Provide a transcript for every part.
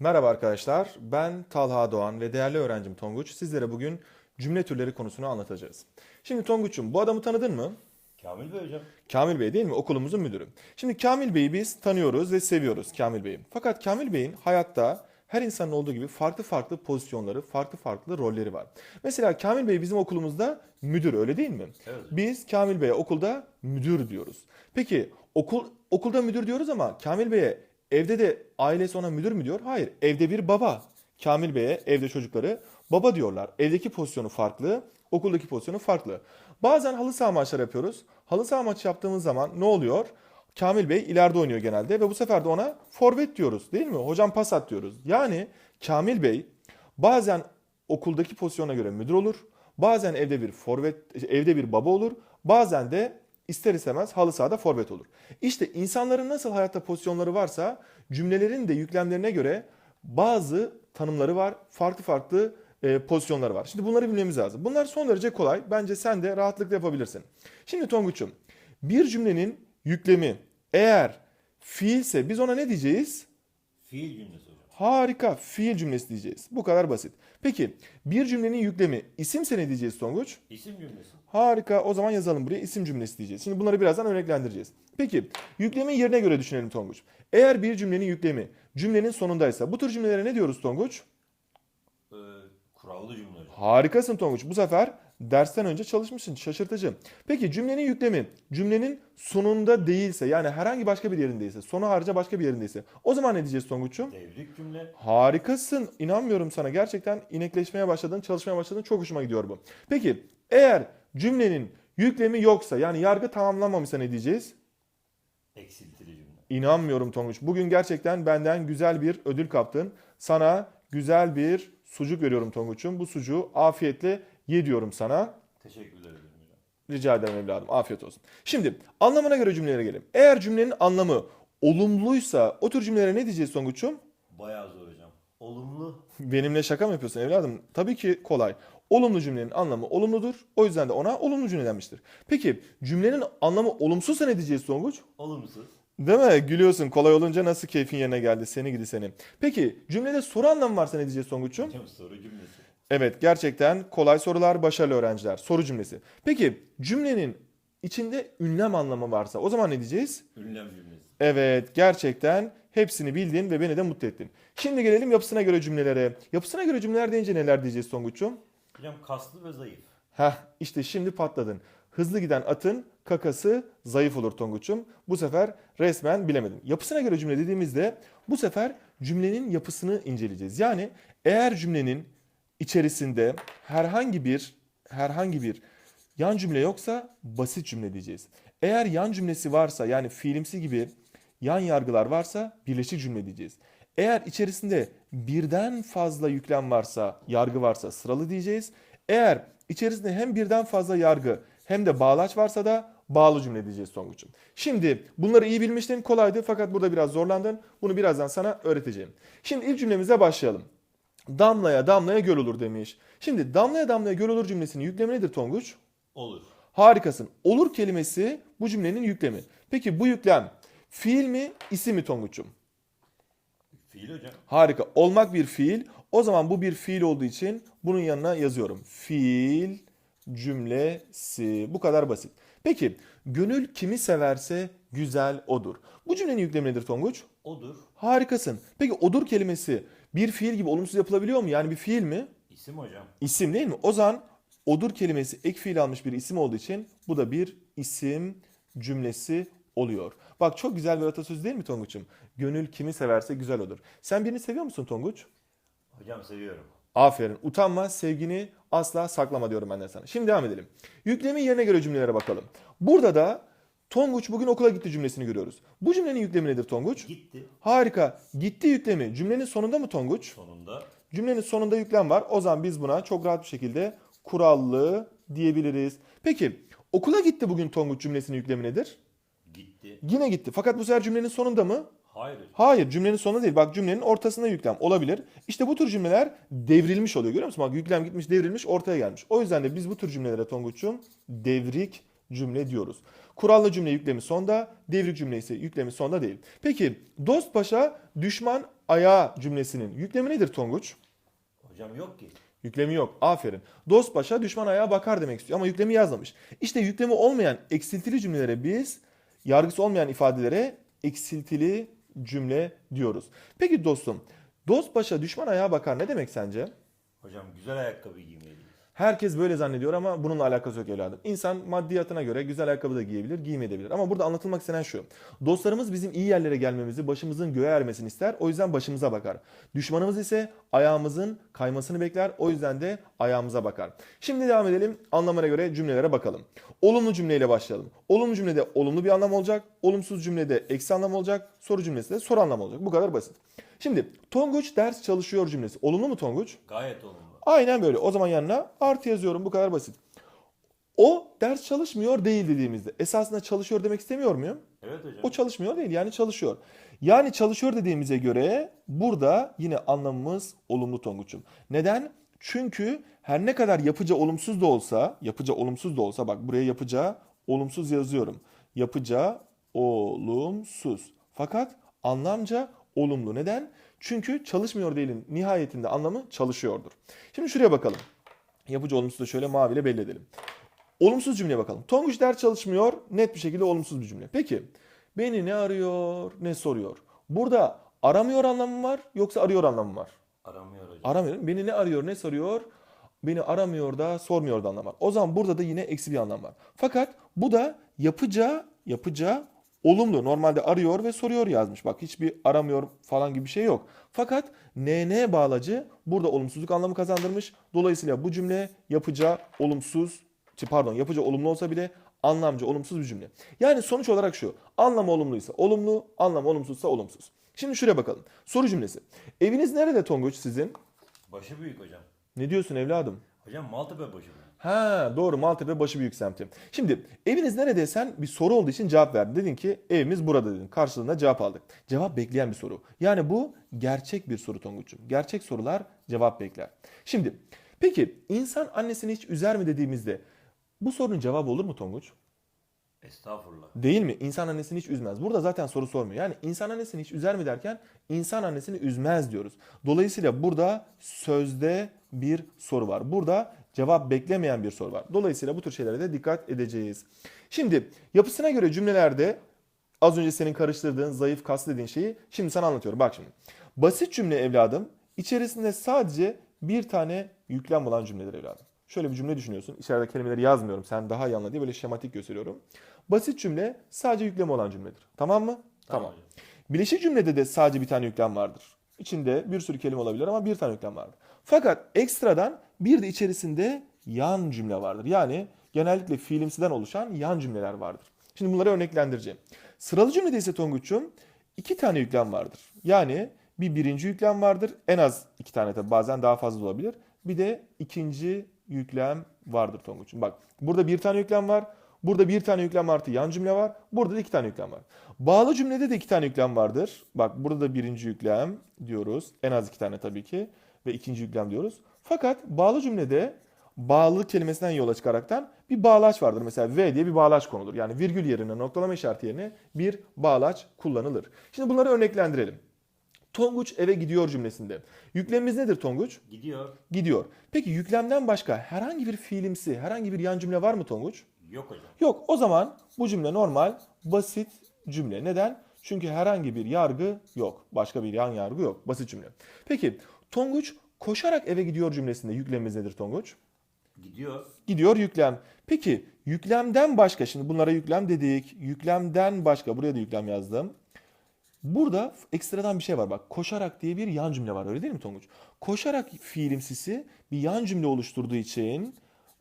Merhaba arkadaşlar, ben Talha Doğan ve değerli öğrencim Tonguç. Sizlere bugün cümle türleri konusunu anlatacağız. Şimdi Tonguç'um bu adamı tanıdın mı? Kamil Bey hocam. Kamil Bey değil mi? Okulumuzun müdürü. Şimdi Kamil Bey'i biz tanıyoruz ve seviyoruz Kamil Bey'i. Fakat Kamil Bey'in hayatta her insanın olduğu gibi farklı farklı pozisyonları, farklı farklı rolleri var. Mesela Kamil Bey bizim okulumuzda müdür öyle değil mi? Evet. Biz Kamil Bey'e okulda müdür diyoruz. Peki okul okulda müdür diyoruz ama Kamil Bey'e evde de ailesi ona müdür mü diyor? Hayır. Evde bir baba. Kamil Bey'e evde çocukları baba diyorlar. Evdeki pozisyonu farklı, okuldaki pozisyonu farklı. Bazen halı saha maçları yapıyoruz. Halı saha maçı yaptığımız zaman ne oluyor? Kamil Bey ileride oynuyor genelde ve bu sefer de ona forvet diyoruz değil mi? Hocam pas at diyoruz. Yani Kamil Bey bazen okuldaki pozisyona göre müdür olur. Bazen evde bir forvet evde bir baba olur. Bazen de ister istemez halı sahada forvet olur. İşte insanların nasıl hayatta pozisyonları varsa cümlelerin de yüklemlerine göre bazı tanımları var. Farklı farklı e, pozisyonları var. Şimdi bunları bilmemiz lazım. Bunlar son derece kolay. Bence sen de rahatlıkla yapabilirsin. Şimdi Tonguç'um bir cümlenin yüklemi eğer fiilse biz ona ne diyeceğiz? Fiil cümlesi. Harika. Fiil cümlesi diyeceğiz. Bu kadar basit. Peki bir cümlenin yüklemi isimse ne diyeceğiz Tonguç? İsim cümlesi. Harika. O zaman yazalım buraya isim cümlesi diyeceğiz. Şimdi bunları birazdan örneklendireceğiz. Peki yüklemin yerine göre düşünelim Tonguç. Eğer bir cümlenin yüklemi cümlenin sonundaysa bu tür cümlelere ne diyoruz Tonguç? Ee, kurallı cümle. Harikasın Tonguç. Bu sefer dersten önce çalışmışsın. Şaşırtıcı. Peki cümlenin yüklemi cümlenin sonunda değilse yani herhangi başka bir yerindeyse, sonu harca başka bir yerindeyse o zaman ne diyeceğiz Tonguç'um? Devrik cümle. Harikasın. İnanmıyorum sana. Gerçekten inekleşmeye başladın, çalışmaya başladın. Çok hoşuma gidiyor bu. Peki eğer cümlenin yüklemi yoksa yani yargı tamamlanmamışsa ne diyeceğiz? Eksiltili cümle. İnanmıyorum Tonguç. Bugün gerçekten benden güzel bir ödül kaptın. Sana güzel bir sucuk veriyorum Tonguç'um. Bu sucuğu afiyetle ye diyorum sana. Teşekkürler ederim hocam. Rica ederim evladım. Afiyet olsun. Şimdi anlamına göre cümlelere gelelim. Eğer cümlenin anlamı olumluysa o tür cümlelere ne diyeceğiz Tonguç'um? Bayağı zor hocam. Olumlu. Benimle şaka mı yapıyorsun evladım? Tabii ki kolay. Olumlu cümlenin anlamı olumludur. O yüzden de ona olumlu cümle denmiştir. Peki cümlenin anlamı olumsuzsa ne diyeceğiz Tonguç? Olumsuz. Değil mi? Gülüyorsun. Kolay olunca nasıl keyfin yerine geldi? Seni gidi seni. Peki cümlede soru anlamı varsa ne diyeceğiz Tonguç'um? Hocam soru cümlesi. Evet gerçekten kolay sorular başarılı öğrenciler. Soru cümlesi. Peki cümlenin içinde ünlem anlamı varsa o zaman ne diyeceğiz? Ünlem cümlesi. Evet gerçekten hepsini bildin ve beni de mutlu ettin. Şimdi gelelim yapısına göre cümlelere. Yapısına göre cümleler deyince neler diyeceğiz Tonguç'um? Hocam kaslı ve zayıf. Heh işte şimdi patladın. Hızlı giden atın kakası zayıf olur Tonguç'um. Bu sefer resmen bilemedin. Yapısına göre cümle dediğimizde bu sefer cümlenin yapısını inceleyeceğiz. Yani eğer cümlenin içerisinde herhangi bir herhangi bir yan cümle yoksa basit cümle diyeceğiz. Eğer yan cümlesi varsa yani fiilimsi gibi yan yargılar varsa birleşik cümle diyeceğiz. Eğer içerisinde birden fazla yüklem varsa, yargı varsa sıralı diyeceğiz. Eğer içerisinde hem birden fazla yargı hem de bağlaç varsa da bağlı cümle diyeceğiz Tonguç'um. Şimdi bunları iyi bilmiştin kolaydı fakat burada biraz zorlandın. Bunu birazdan sana öğreteceğim. Şimdi ilk cümlemize başlayalım. Damlaya damlaya göl olur demiş. Şimdi damlaya damlaya göl olur cümlesinin yüklemi nedir Tonguç? Olur. Harikasın. Olur kelimesi bu cümlenin yüklemi. Peki bu yüklem fiil mi isim mi Tonguç'um? Fiil hocam. Harika. Olmak bir fiil. O zaman bu bir fiil olduğu için bunun yanına yazıyorum. Fiil cümlesi. Bu kadar basit. Peki gönül kimi severse güzel odur. Bu cümlenin yüklemi nedir Tonguç? Odur. Harikasın. Peki odur kelimesi bir fiil gibi olumsuz yapılabiliyor mu? Yani bir fiil mi? İsim hocam. İsim değil mi? O zaman odur kelimesi ek fiil almış bir isim olduğu için bu da bir isim cümlesi oluyor. Bak çok güzel bir atasözü değil mi Tonguç'um? Gönül kimi severse güzel olur. Sen birini seviyor musun Tonguç? Hocam seviyorum. Aferin. Utanma, sevgini asla saklama diyorum ben de sana. Şimdi devam edelim. Yüklemin yerine göre cümlelere bakalım. Burada da Tonguç bugün okula gitti cümlesini görüyoruz. Bu cümlenin yüklemi nedir Tonguç? Gitti. Harika. Gitti yüklemi cümlenin sonunda mı Tonguç? Sonunda. Cümlenin sonunda yüklem var. O zaman biz buna çok rahat bir şekilde kurallı diyebiliriz. Peki okula gitti bugün Tonguç cümlesinin yüklemi nedir? Gitti. Yine gitti. Fakat bu sefer cümlenin sonunda mı? Hayır. Hayır cümlenin sonunda değil. Bak cümlenin ortasında yüklem olabilir. İşte bu tür cümleler devrilmiş oluyor. Görüyor musun? Bak yüklem gitmiş devrilmiş ortaya gelmiş. O yüzden de biz bu tür cümlelere Tonguç'um devrik cümle diyoruz. Kurallı cümle yüklemi sonda, devrik cümle ise yüklemi sonda değil. Peki dost paşa düşman ayağı cümlesinin yüklemi nedir Tonguç? Hocam yok ki. Yüklemi yok. Aferin. Dost paşa düşman ayağa bakar demek istiyor ama yüklemi yazmamış. İşte yüklemi olmayan eksiltili cümlelere biz yargısı olmayan ifadelere eksiltili cümle diyoruz. Peki dostum, dost paşa düşman ayağa bakar ne demek sence? Hocam güzel ayakkabı giymeliyiz. Herkes böyle zannediyor ama bununla alakası yok evladım. İnsan maddiyatına göre güzel ayakkabı da giyebilir, giymeyebilir. Ama burada anlatılmak istenen şu. Dostlarımız bizim iyi yerlere gelmemizi, başımızın göğe ermesini ister. O yüzden başımıza bakar. Düşmanımız ise ayağımızın kaymasını bekler. O yüzden de ayağımıza bakar. Şimdi devam edelim. Anlamına göre cümlelere bakalım. Olumlu cümleyle başlayalım. Olumlu cümlede olumlu bir anlam olacak. Olumsuz cümlede eksi anlam olacak. Soru cümlesi de soru anlam olacak. Bu kadar basit. Şimdi Tonguç ders çalışıyor cümlesi. Olumlu mu Tonguç? Gayet olumlu. Aynen böyle. O zaman yanına artı yazıyorum. Bu kadar basit. O ders çalışmıyor değil dediğimizde esasında çalışıyor demek istemiyor muyum? Evet hocam. O çalışmıyor değil yani çalışıyor. Yani çalışıyor dediğimize göre burada yine anlamımız olumlu Tonguç'um. Neden? Çünkü her ne kadar yapıca olumsuz da olsa, yapıca olumsuz da olsa bak buraya yapıca olumsuz yazıyorum. Yapıca olumsuz. Fakat anlamca olumlu. Neden? Çünkü çalışmıyor değilin nihayetinde anlamı çalışıyordur. Şimdi şuraya bakalım. Yapıcı olumsuzu şöyle maviyle belli edelim. Olumsuz cümleye bakalım. Tonguç ders çalışmıyor. Net bir şekilde olumsuz bir cümle. Peki beni ne arıyor ne soruyor. Burada aramıyor anlamı var yoksa arıyor anlamı var. Aramıyor hocam. Aramıyor. Beni ne arıyor ne soruyor. Beni aramıyor da sormuyor da anlam var. O zaman burada da yine eksi bir anlam var. Fakat bu da yapıca yapıca olumlu. Normalde arıyor ve soruyor yazmış. Bak hiçbir aramıyor falan gibi bir şey yok. Fakat NN bağlacı burada olumsuzluk anlamı kazandırmış. Dolayısıyla bu cümle yapıca olumsuz pardon yapıca olumlu olsa bile anlamca olumsuz bir cümle. Yani sonuç olarak şu. Anlamı olumluysa olumlu, anlamı olumsuzsa olumsuz. Şimdi şuraya bakalım. Soru cümlesi. Eviniz nerede Tonguç sizin? Başı büyük hocam. Ne diyorsun evladım? Hocam Maltepe başı büyük. Ha doğru Maltepe başı büyük semti. Şimdi eviniz nerede sen bir soru olduğu için cevap verdin. Dedin ki evimiz burada dedin. Karşılığında cevap aldık. Cevap bekleyen bir soru. Yani bu gerçek bir soru Tonguç'um. Gerçek sorular cevap bekler. Şimdi peki insan annesini hiç üzer mi dediğimizde bu sorunun cevabı olur mu Tonguç? Estağfurullah. Değil mi? İnsan annesini hiç üzmez. Burada zaten soru sormuyor. Yani insan annesini hiç üzer mi derken insan annesini üzmez diyoruz. Dolayısıyla burada sözde bir soru var. Burada cevap beklemeyen bir soru var. Dolayısıyla bu tür şeylere de dikkat edeceğiz. Şimdi yapısına göre cümlelerde az önce senin karıştırdığın, zayıf kastediğin şeyi şimdi sana anlatıyorum. Bak şimdi. Basit cümle evladım içerisinde sadece bir tane yüklem olan cümledir evladım. Şöyle bir cümle düşünüyorsun. İçeride kelimeleri yazmıyorum. Sen daha iyi anla diye böyle şematik gösteriyorum. Basit cümle sadece yüklem olan cümledir. Tamam mı? Tamam. hocam. Bileşik cümlede de sadece bir tane yüklem vardır. İçinde bir sürü kelime olabilir ama bir tane yüklem vardır. Fakat ekstradan bir de içerisinde yan cümle vardır. Yani genellikle fiilimsiden oluşan yan cümleler vardır. Şimdi bunları örneklendireceğim. Sıralı cümlede ise Tonguç'um iki tane yüklem vardır. Yani bir birinci yüklem vardır. En az iki tane tabii bazen daha fazla olabilir. Bir de ikinci yüklem vardır Tonguç'um. Bak burada bir tane yüklem var. Burada bir tane yüklem artı yan cümle var. Burada da iki tane yüklem var. Bağlı cümlede de iki tane yüklem vardır. Bak burada da birinci yüklem diyoruz. En az iki tane tabii ki. Ve ikinci yüklem diyoruz. Fakat bağlı cümlede bağlılık kelimesinden yola çıkaraktan bir bağlaç vardır. Mesela V diye bir bağlaç konulur. Yani virgül yerine noktalama işareti yerine bir bağlaç kullanılır. Şimdi bunları örneklendirelim. Tonguç eve gidiyor cümlesinde. Yüklemimiz nedir Tonguç? Gidiyor. Gidiyor. Peki yüklemden başka herhangi bir fiilimsi, herhangi bir yan cümle var mı Tonguç? Yok hocam. Yok. O zaman bu cümle normal, basit cümle. Neden? Çünkü herhangi bir yargı yok. Başka bir yan yargı yok. Basit cümle. Peki Tonguç koşarak eve gidiyor cümlesinde yüklemimiz nedir Tonguç? Gidiyor. Gidiyor yüklem. Peki yüklemden başka, şimdi bunlara yüklem dedik. Yüklemden başka, buraya da yüklem yazdım. Burada ekstradan bir şey var bak. Koşarak diye bir yan cümle var öyle değil mi Tonguç? Koşarak fiilimsisi bir yan cümle oluşturduğu için,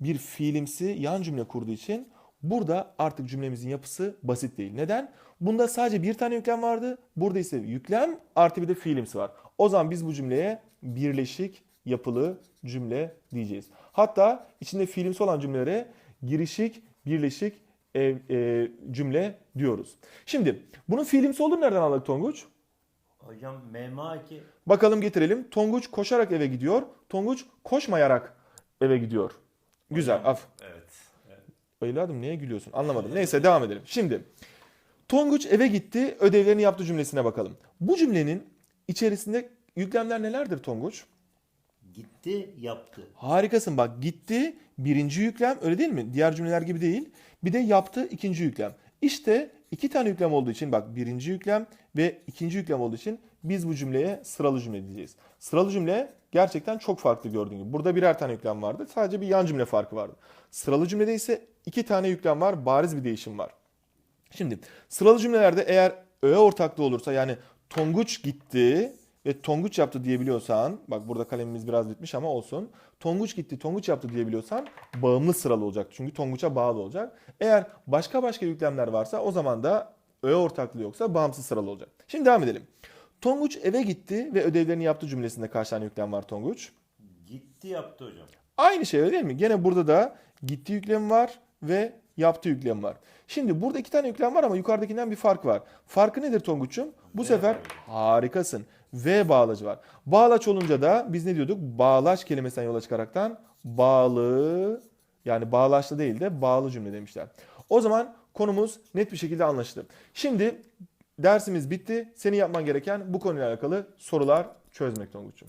bir fiilimsi yan cümle kurduğu için burada artık cümlemizin yapısı basit değil. Neden? Bunda sadece bir tane yüklem vardı. Burada ise yüklem artı bir de fiilimsi var. O zaman biz bu cümleye birleşik yapılı cümle diyeceğiz. Hatta içinde fiilimsi olan cümlelere girişik, birleşik e, e, cümle diyoruz. Şimdi bunun fiilimsi olur nereden aldık Tonguç? Hocam MMA2 Bakalım getirelim. Tonguç koşarak eve gidiyor. Tonguç koşmayarak eve gidiyor. Güzel. Hocam, Af. Evet. evet. Evladım niye gülüyorsun? Anlamadım. Neyse devam edelim. Şimdi Tonguç eve gitti, ödevlerini yaptı cümlesine bakalım. Bu cümlenin içerisinde yüklemler nelerdir Tonguç? Gitti yaptı. Harikasın bak gitti birinci yüklem öyle değil mi? Diğer cümleler gibi değil. Bir de yaptı ikinci yüklem. İşte iki tane yüklem olduğu için bak birinci yüklem ve ikinci yüklem olduğu için biz bu cümleye sıralı cümle diyeceğiz. Sıralı cümle gerçekten çok farklı gördüğün gibi. Burada birer tane yüklem vardı. Sadece bir yan cümle farkı vardı. Sıralı cümlede ise iki tane yüklem var. Bariz bir değişim var. Şimdi sıralı cümlelerde eğer öğe ortaklığı olursa yani Tonguç gitti ve Tonguç yaptı diyebiliyorsan bak burada kalemimiz biraz bitmiş ama olsun. Tonguç gitti, Tonguç yaptı diyebiliyorsan bağımlı sıralı olacak. Çünkü Tonguç'a bağlı olacak. Eğer başka başka yüklemler varsa o zaman da öğe ortaklığı yoksa bağımsız sıralı olacak. Şimdi devam edelim. Tonguç eve gitti ve ödevlerini yaptı cümlesinde kaç tane yüklem var Tonguç? Gitti yaptı hocam. Aynı şey öyle değil mi? Gene burada da gitti yüklemi var ve yaptı yüklemi var. Şimdi burada iki tane yüklem var ama yukarıdakinden bir fark var. Farkı nedir Tonguç'um? Bu V sefer harikasın. V bağlacı var. Bağlaç olunca da biz ne diyorduk? Bağlaç kelimesinden yola çıkaraktan bağlı yani bağlaçlı değil de bağlı cümle demişler. O zaman konumuz net bir şekilde anlaşıldı. Şimdi dersimiz bitti. Senin yapman gereken bu konuyla alakalı sorular çözmek Tonguç'um.